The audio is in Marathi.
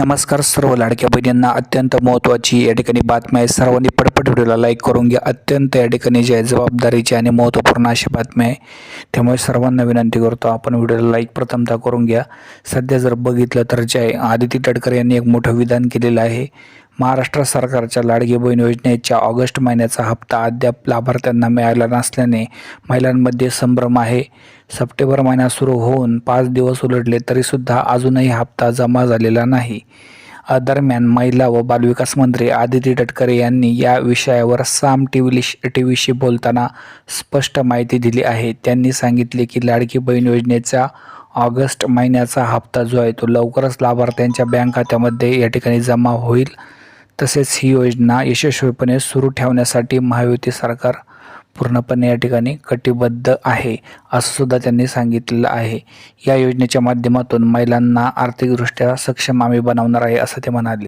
नमस्कार सर्व लाडक्या बहिणींना. अत्यंत महत्त्वाची या ठिकाणी बातमी आहे. सर्वांनी पटपट व्हिडिओला लाईक करून घ्या. अत्यंत या ठिकाणी जे आहे जबाबदारीची आणि महत्त्वपूर्ण अशी बातमी आहे. त्यामुळे सर्वांना विनंती करतो आपण व्हिडिओला लाईक प्रथमतः करून घ्या. सध्या जर बघितलं तर जे आहे आदिती तटकरे यांनी एक मोठं विधान केलेलं आहे. महाराष्ट्र सरकारच्या लाडकी बहीण योजनेच्या ऑगस्ट महिन्याचा हप्ता अद्याप लाभार्थ्यांना मिळाला नसल्याने महिलांमध्ये संभ्रम आहे. सप्टेंबर महिना सुरू होऊन पाच दिवस उलटले तरीसुद्धा अजूनही हप्ता जमा झालेला नाही. दरम्यान महिला व बालविकास मंत्री आदिती तटकरे यांनी या विषयावर साम टी व्ही टी व्हीशी बोलताना स्पष्ट माहिती दिली आहे. त्यांनी सांगितले की लाडकी बहीण योजनेचा ऑगस्ट महिन्याचा हप्ता जो आहे तो लवकरच लाभार्थ्यांच्या बँक खात्यामध्ये या ठिकाणी जमा होईल. तसेच ही योजना यशस्वीपणे सुरू ठेवण्यासाठी महायुती सरकार पूर्णपणे या ठिकाणी कटिबद्ध आहे असं सुद्धा त्यांनी सांगितलेलं आहे. या योजनेच्या माध्यमातून महिलांना आर्थिकदृष्ट्या सक्षम आम्ही बनवणार आहे असं ते म्हणाले.